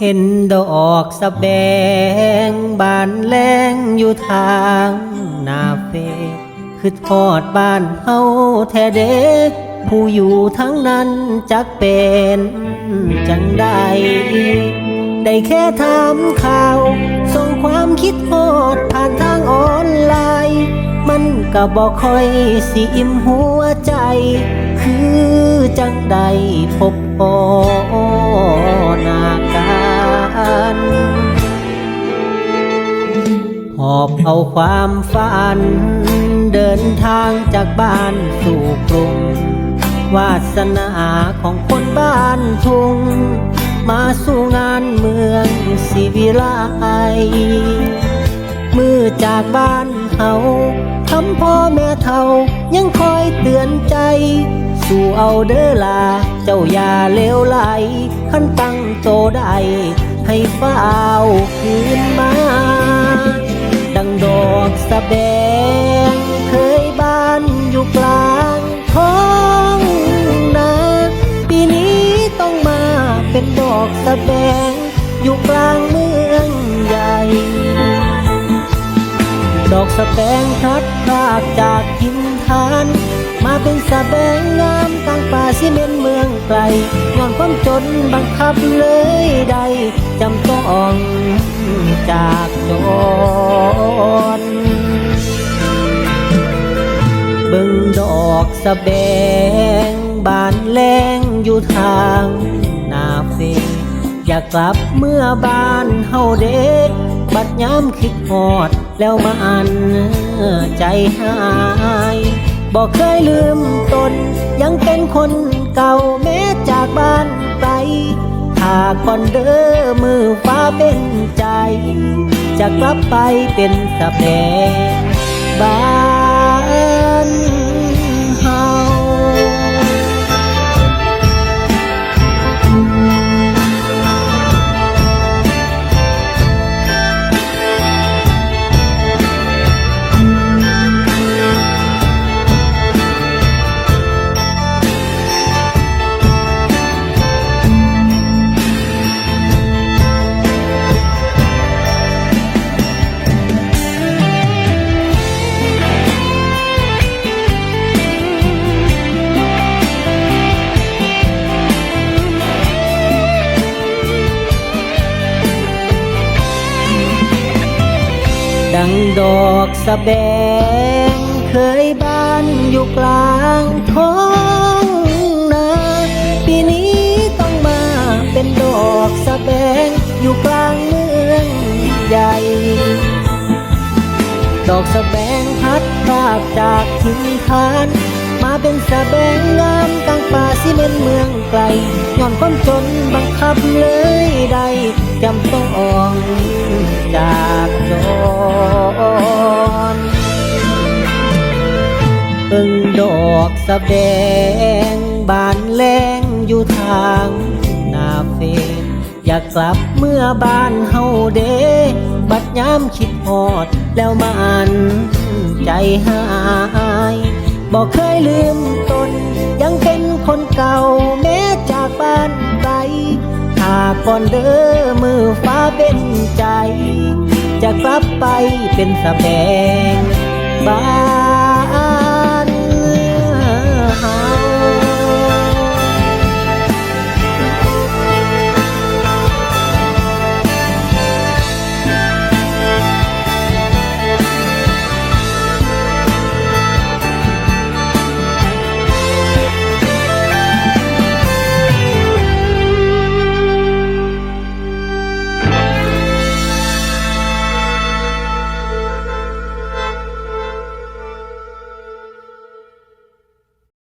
เห็นดอกสะแบง บานแรงอยู่ทางนาเฟคือทอดบ้านเฮาแท้เด็กผู้อยู่ทั้งนั้นจักเป็นจังใด ได้แค่ถามข่าว ส่งความคิดโหดผ่านทางออนไลน์ มันก็บอกค่อยสิอิ่มหัวใจ คือจังใดพบพอนาก อบเอาความฝัน เดินทางจากบ้านสู่กรุง วาสนาของคนบ้านทุ่ง มาสู่งานเมืองสิวิไลมือจากบ้านเฮาทำพ่อแม่เท่ายังคอยเตือนใจ สู่เอาเด้อลา เจ้าอย่าเลวไหลขันตั้งโตได้ ให้ฟ้าวคืนมา สะแบงเคยบ้านอยู่กลางท้องนาปีนี้ต้องมาเป็นดอกสะแบงอยู่กลางเมืองใหญ่ ดอกสะแบงพัดพรากจากทินทาน มาเป็นสะแบงงามกลางป่าซีเมนเมืองไกลย้อนความจนบังคับเลยได้จำต้องจากจน อกสะแบงบานแรงอยู่ทางนาเฟอยากกลับเมื่อบ้านเฮาเด็ก บัดย้ำคิดหอดแล้วมาอันใจหายบอกเคยลืมตน ยังเป็นคนเก่าแม้จากบ้านไกลถ้าก่อนเด้อมือฟ้าเป็นใจ จะกลับไปเป็นสะแบงบ้าน ดังดอกสะแบง เคยบ้านอยู่กลางท้องนาปีนี้ต้องมาเป็นดอกสะแบง อยู่กลางเมืองใหญ่ ดอกสะแบงพัดพรากจากทินทาน มาเป็นสะแบงงามกลางป่าซีเมนเมืองไกลย้อนความจนบังคับเลยได้ จำต้องจากจนเอิงดอกสะแบงบานแรงอยู่ทางนาเฟนอยากกลับเมื่อบ้านเฮาเด บัดย้ำคิดฮอด แล้วมาอันใจหายบอกเคยลืมตน ยังเป็นคนเก่าแม้จากบ้านาก่อนเด้อมือฟ้าเป็นใจ จะกลับไปเป็นสะแบงบ้า